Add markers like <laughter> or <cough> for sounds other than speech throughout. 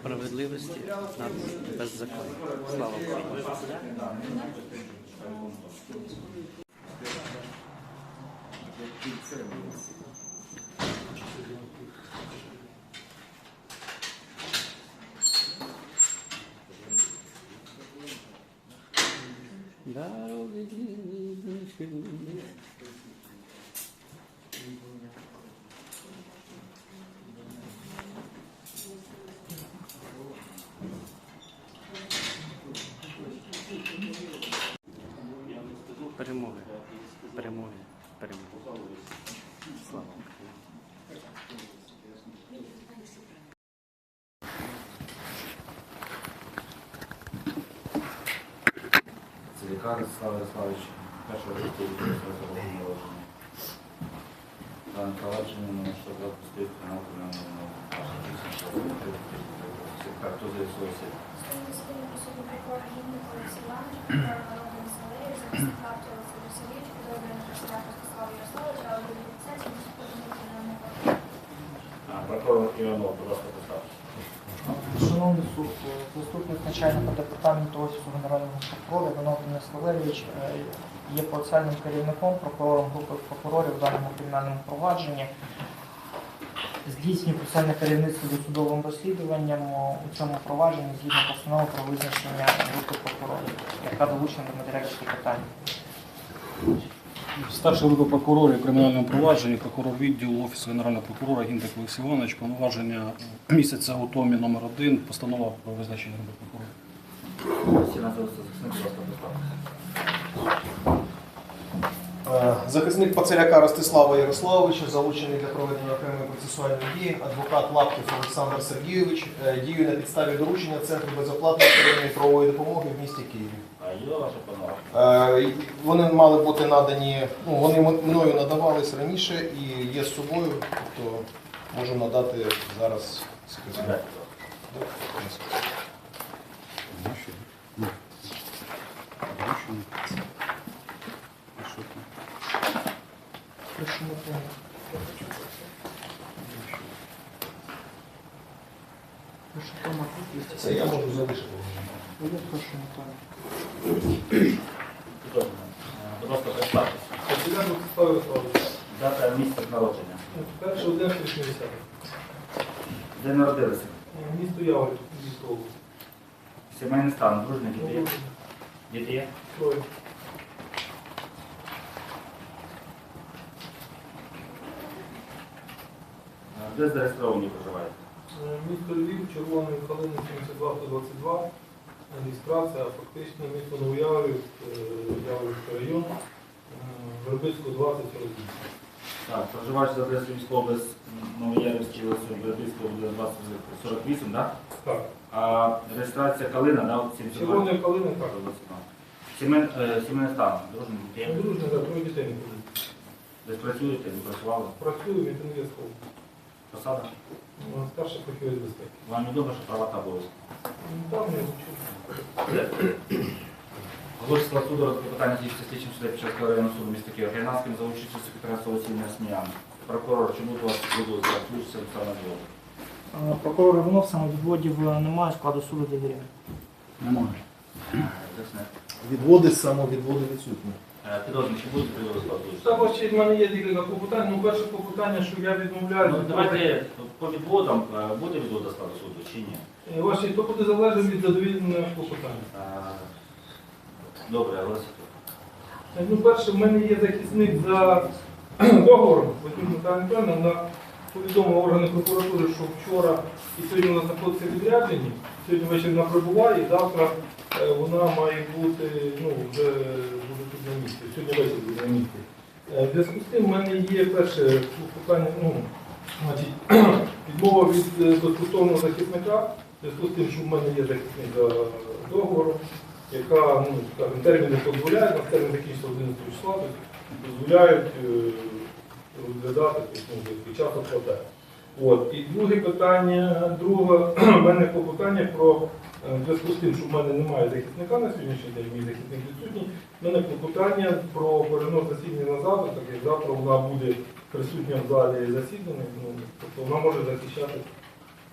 справедливості над беззаконням. Слава Україні! Дороги длинні. Перемоги, перемоги, перемоги. Слава Україні! Це Слава Ярославович, першого року народження. Дане провадження на що запустив Секретар, хто з'ясувався? Прокурор Іванов, будь. Шановний суд, е, заступник начальника департаменту Офісу Генерального прокурора Іванов Денис Валерійович е, є процесуальним керівником прокурором групи прокурорів в даному кримінальному провадженні. Здійснює процесуальне керівництво досудовим розслідуванням у цьому провадженні згідно постанови про визначення групи прокурорів, яка долучена до матеріалів питань. Старший група прокурорів у кримінальному провадженні, прокурор відділу Офісу Генерального прокурора Гіндик Олексій Іванович, повноваження місяця у томі номер 1 постанова про визначення групи прокурорів. Захисник, Пацеляка Ростислава Ярославовича, залучений для проведення окремої процесуальної дії, адвокат Лапків Олександр Сергійович, е, діє на підставі доручення Центру безоплатної правової допомоги в місті Києві. Е, Вони мали бути надані, ну вони мною надавались раніше і є з собою, тобто можу надати зараз сказати. Прошу Микола. Прошу Тома, Це я можу залишити. Будь ласка, представтеся. Дата місця народження. Перший один 60. Де народилися? Місто військово. Сімейний стан, дружні діти є? Діти є? Троє. Де зареєстровані проживаєте? Е, Місто Львів, Червоний Калини 72 122. Реєстрація, фактично місто Новояворів, е, Яворівський район, е, Вербицько 20 48. Так, проживаєш за адресою міської області Новоярівській вулиці Бердицького буде 2048, так? Так. А реєстрація Калина, да, от 72? Червоний Калини, так. Сімен, е, сімейний стан, дружні дітей. Дружня, за троє дітей не. Десь працюєте, ви працювали? Працюю в Інтернет-школі. Посада? Старший фахівець безпеки. Вам відомо, що права та обов'язки. Ну, Там не вчу. Голосство суду розпитання слідчого слідчим суду Печерського районного суду міста Києва Гайнанським за участю секретаря Солосійної Сміян. Прокурор, чому у вас буду заключитися в самовідводу? Е, Прокурор Іванов самовідводів е, немає, складу суду довіряє. Немає. Відводи самовідводи відсутні. Е, Підозрювані, чи будуть Також розкладувати? ще в мене є декілька клопотань. Ну, перше клопотання, що я відмовляю. Ну, давайте по відводам, е, буде відвод до складу суду чи ні? Е, Ваші, то буде залежати від задовільного клопотання. Е, Добре, оголосити. Е, Ну, перше, в мене є захисник за <clears throat> договором. Вадим Михайло Антоновна, вона повідомила органи прокуратури, що вчора і сьогодні вона знаходиться в відрядженні. Сьогодні ввечері вона прибуває, і завтра е, вона має бути, ну, вже буде на місці. Сьогодні на місці. Е, В зв'язку з тим в мене є перше питання, ну, значить, <clears throat> відмова від е, безкоштовного захисника, в зв'язку з тим, що в мене є захисник за договором, яка, ну, скажімо, термін не дозволяє, нас термін закінчиться 11 числа, дозволяють е, розглядати тобто, ну, час оплати. От. І друге питання, друге <clears throat> в мене клопотання про в зв'язку з тим, що в мене немає захисника на сьогоднішній день, мій захисник відсутній, в мене клопотання про перенос засідання на завтра, так як завтра вона буде присутня в залі засідання, ну, тобто вона може захищати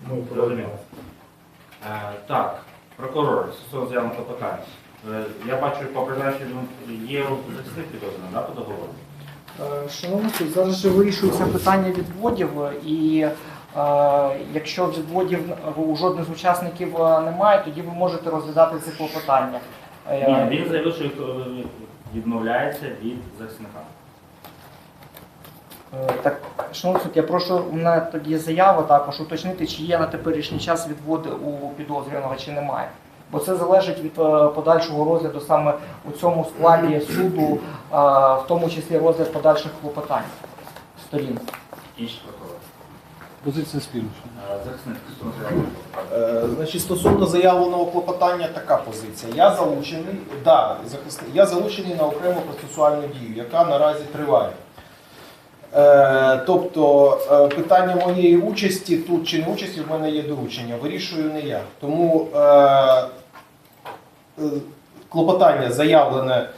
мою Зрозуміло. Е, Так, прокурор, стосовно заявного клопотання. Е, Я бачу по призначенню є захисник підозрюваний, да, по договору? Е, Шановний суд, зараз же вирішується питання відводів, і е, якщо відводів у жодних з учасників е, немає, тоді ви можете розглядати це клопотання. Е, Ні, він заявив, що е, відмовляється від захисника. Е, Так, шановний суд, я прошу у мене тоді є заява також уточнити, чи є на теперішній час відводи у підозрюваного, чи немає. Бо це залежить від е, подальшого розгляду саме у цьому складі суду, е, в тому числі розгляд подальших клопотань сторін. Позиція спільна. Е, Значить, стосовно заявленого клопотання, така позиція. Я залучений, да, я залучений на окрему процесуальну дію, яка наразі триває. Е, тобто е, питання моєї участі тут чи не участі в мене є доручення, вирішую не я. Тому е, е, клопотання заявлене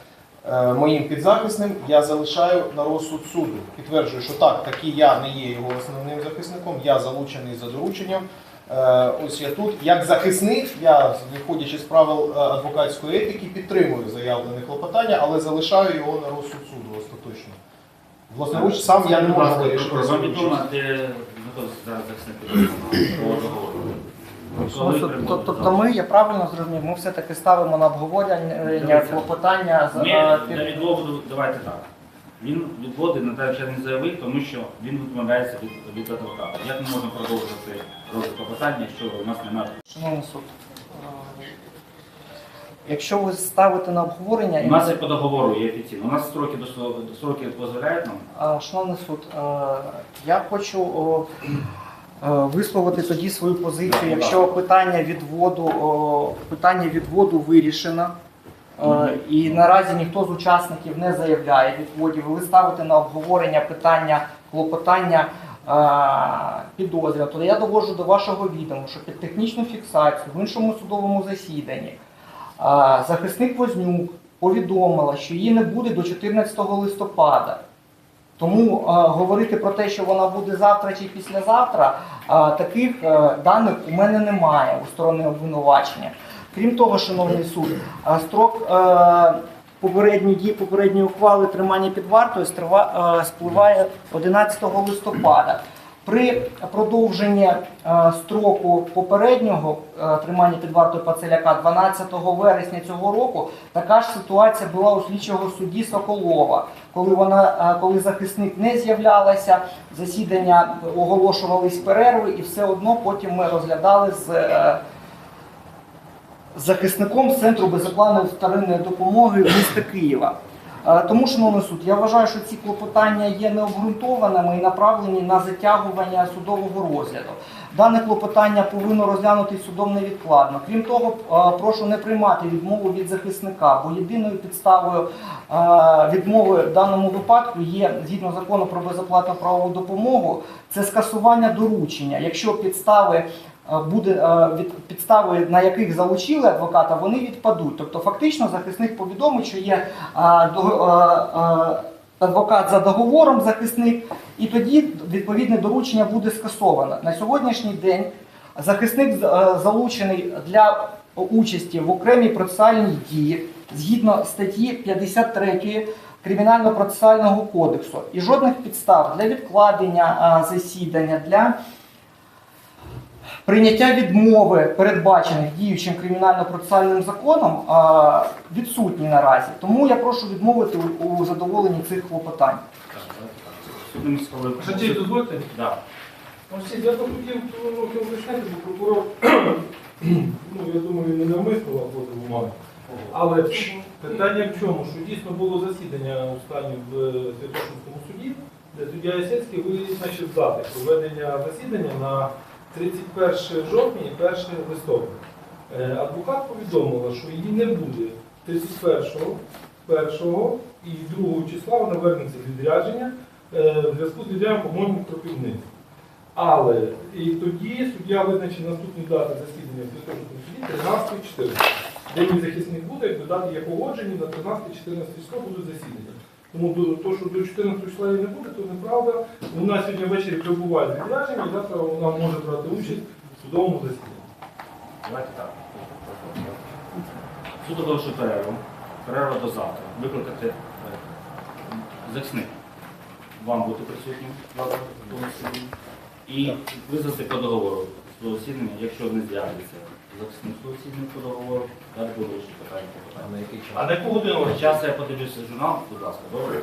моїм підзахисним, я залишаю на розсуд суду. Підтверджую, що так, таки я не є його основним захисником, я залучений за дорученням. Е, Ось я тут. Як захисник, я, виходячи з правил е, адвокатської етики, підтримую заявлене клопотання, але залишаю його на розсуд суду остаточно. Власноруч сам я не можу вирішити. <clears throat> Коли Шановний суд, прибуде Тобто ми, я правильно зрозумів, ми все-таки ставимо на обговорення Дивіться. клопотання з Ні, е, під- відводу давайте так. Він відводи на даний час не заявив, тому що він відмовляється від, від адвоката. Як ми можемо продовжувати розвиток питання, якщо у нас немає? Шановний суд, е, якщо ви ставите на обговорення, У нас є по договору є офіційно. У нас строки до строки дозволяють нам. Шановний суд, е, я хочу е, висловити тоді свою позицію. Якщо питання відводу, питання відводу вирішено, е, і наразі ніхто з учасників не заявляє відводів, ви ставите на обговорення питання клопотання е, підозрюваного, то я доводжу до вашого відома, що під технічну фіксацію в іншому судовому засіданні захисник Вознюк повідомила, що її не буде до 14 листопада. Тому а, говорити про те, що вона буде завтра чи післязавтра, а, таких е, даних у мене немає у сторони обвинувачення. Крім того, шановний суд, а, строк е, попередньої дії попередньої ухвали тримання під вартою стрива- е, спливає 11 листопада. При продовженні е, строку попереднього е, тримання під вартою Пацеляка 12 вересня цього року така ж ситуація була у слідчого судді Соколова, коли вона, е, коли захисник не з'являлася, засідання оголошувались перерви, і все одно потім ми розглядали з. захисником центру безоплатної вторинної допомоги міста Києва. Е, Тому, шановний суд, я вважаю, що ці клопотання є необґрунтованими і направлені на затягування судового розгляду. Дане клопотання повинно розглянути судом невідкладно. Крім того, е, прошу не приймати відмову від захисника, бо єдиною підставою е, відмови в даному випадку є згідно закону про безоплатну правову допомогу. Це скасування доручення. Якщо підстави буде е, від підстави, на яких залучили адвоката, вони відпадуть. Тобто, фактично, захисник повідомить, що є е, е, е, адвокат за договором, захисник, і тоді відповідне доручення буде скасовано. На сьогоднішній день захисник е, залучений для участі в окремій процесуальній дії згідно статті 53 Кримінально-процесуального кодексу і жодних підстав для відкладення е, засідання, для Прийняття відмови, передбачених діючим кримінально-процесуальним законом, а, відсутні наразі. Тому я прошу відмовити у, задоволенні цих клопотань. Так, давайте так. Дозвольте? Да. Я би хотів ну, уточнити, бо прокурор, <clears throat> ну я думаю, не навмисно буде бумаги. Але питання в чому? Що дійсно було засідання останнє в Святошинському суді, де суддя Ясецький визначив дати проведення засідання на 31 жовтня і 1 листопада. Е, Адвокат повідомила, що її не буде 31-го, 1 і 2 числа вона вернеться з відрядження е, в зв'язку з відрядженням по-моєму кропівниці. Але і тоді суддя визначив наступні дати засідання в суді 13 14. День мій захисник буде, якби дати є погоджені, на 13-14 число будуть засідання. Тому то, що до 14 числа її не буде, то неправда. Вона сьогодні ввечері прибуває з відрядження, і завтра вона може брати участь в судовому засіданні. Давайте так. Суд оголошує перерву. Перерва до завтра. Викликати е, захисник. Вам бути присутнім завтра. І визвати по договору до якщо не з'явиться захисник засідання по договору, далі буде вирішити питання по питанню. На який час? А на яку годину? Час я подивлюся журнал, будь ласка, добре?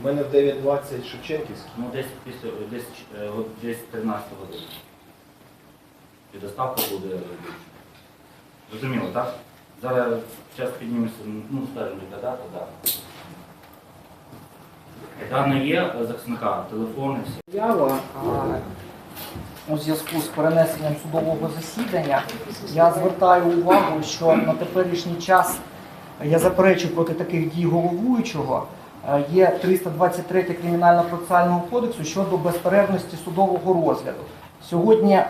У мене в 9.20 Шевченківський. Ну, десь після десь, е, от десь 13 години. І доставка буде більше. Зрозуміло, так? Зараз час підніметься, ну, скажімо, яка дата, дата. Дані є е, захисника, телефони, все. Заява а, у зв'язку з перенесенням судового засідання. Я звертаю увагу, що на теперішній час я заперечую проти таких дій головуючого. Е, Є 323 кримінально-процесуального кодексу щодо безперервності судового розгляду. Сьогодні е,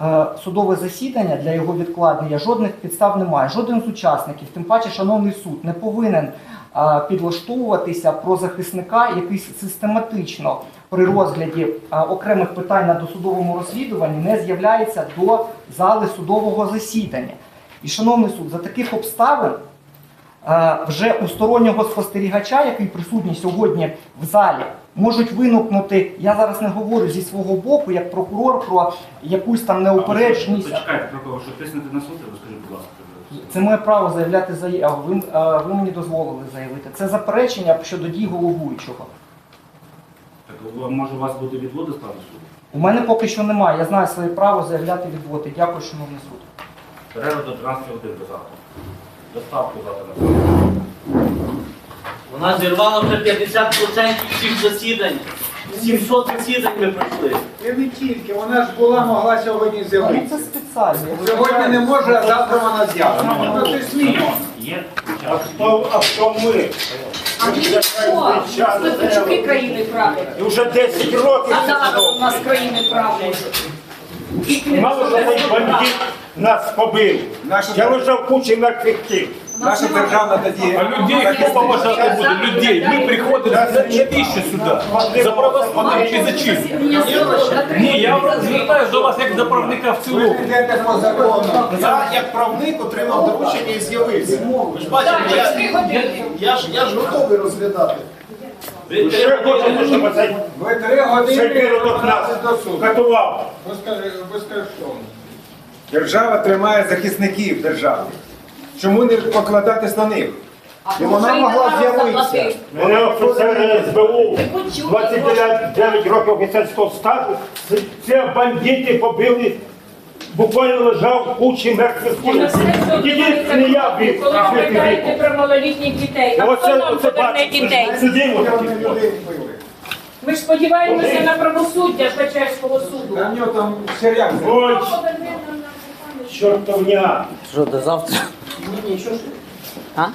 е, судове засідання для його відкладення жодних підстав немає. Жоден з учасників, тим паче, шановний суд, не повинен е, підлаштовуватися про захисника, який систематично при розгляді е, окремих питань на досудовому розслідуванні не з'являється до зали судового засідання. І, шановний суд, за таких обставин е, вже у стороннього спостерігача, який присутній сьогодні в залі, можуть виникнути, я зараз не говорю зі свого боку, як прокурор про якусь там неупередженість. Почекайте, прокурор, що тиснете на суд, розкажіть, будь ласка. Це моє право заявляти заяву. Ви, ви мені дозволили заявити. Це заперечення щодо дій головуючого. Так, може у вас буде відводи складу суду? У мене поки що немає. Я знаю своє право заявляти відводи. Дякую, шановний суд. Перерва до 13 годин до завтра. Доставку завтра на Вона зірвала вже 50% всіх засідань. 700 засідань ми пройшли. І не тільки, вона ж була, могла сьогодні Ну, це з'явитися. спеціально. Сьогодні не може, а завтра вона з'явиться. Ну ти смієш. Є А хто, а хто ми? А ми ніхто, Слухачуки країни правлять. І вже 10 років. А зараз у нас країни правлять. Мало що цей бандит нас побив. Я лежав кучі мертвяків. Наша державна тоді. А людей хто поважати буде? Людей. Ми приходили за навіщо сюди? За правосуддя чи за чим? Ні, я звертаюся до вас як до правника в цілому. Йдете по закону. Я як правник отримав доручення і з'явився. Ви ж бачите, я, я, ж, я ж готовий розглядати. Ви Ще хочете, щоб цей Ви три години виродок нас до суду. катував. Безкоштовно. Держава тримає захисників держави. Чому не покладатись на них? І вона могла з'явитися. Мене офіцер СБУ, 29 років офіцерського стату, Ц- це бандити побили, буквально лежав кучі мертвих тіл. Єдиний я бив. Коли ви питаєте про малолітніх дітей, а хто нам поверне дітей? сидимо такі. Ми ж сподіваємося на правосуддя Печерського суду. На нього там серіал. Ой, чортовня. Що до завтра? Ні, ні, що ж. А?